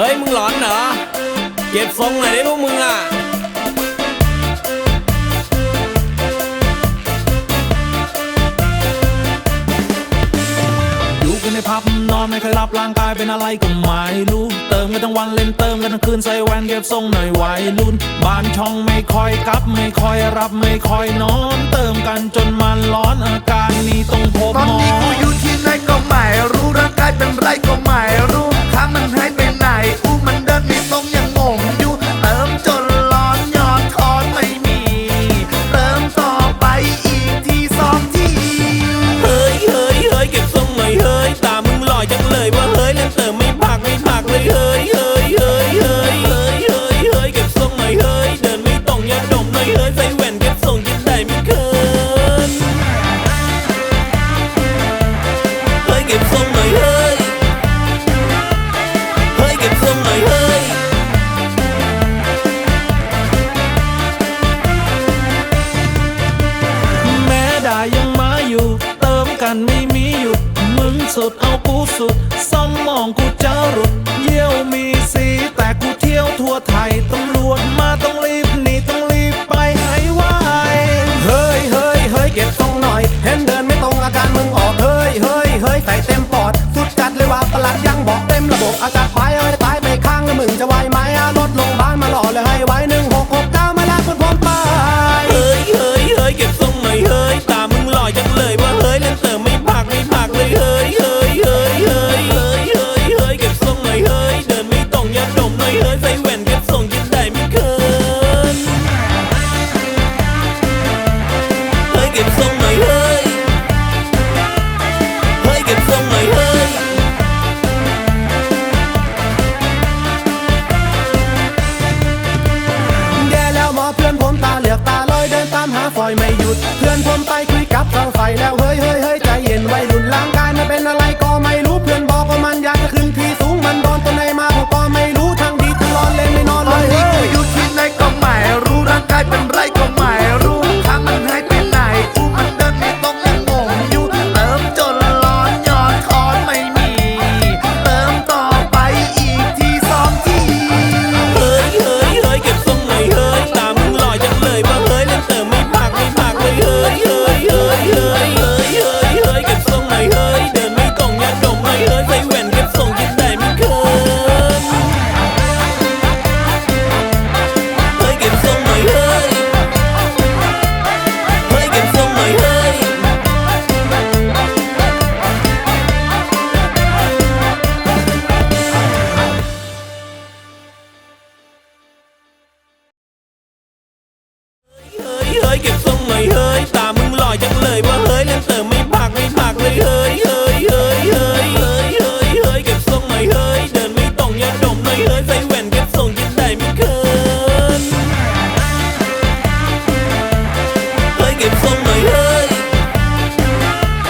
เฮ้ย มึงหลอนเหรอ เก็บทรงหน่อยได้พวกมึงอะอยู่กันในพับนอนไม่เคยรับร่างกายเป็นอะไรก็ไม่รู้ เติมกันทั้งวันเล่นเติมกันทั้งคืนใส่แวนเก็บทรงหน่อยวัยรุ่นบ้านช่องไม่ค่อยกลับ ไม่ค่อยรับไม่ค่อยนอน เติมกันจนมันร้อนอาการนี้ต้องพบตอนหมอนี้กูอยู่ที่ไหนก็ไม่รู้ร่างกายเป็นไรก็ไม่รู้ อยู่ เติมกันไม่มีหยุด มึงสุดเอากูสุดสมองกูจะหลุดเยี่ย อยไม่หยุด เพื่อนผมไปคุยกับเสาไฟแล้วเฮ้ยเฮ้ยเฮ้ยใจเย็นไว้รุนร่างกายมันเป็นอะไรก็ไม่รู้เพื่อนบอกว่ามันให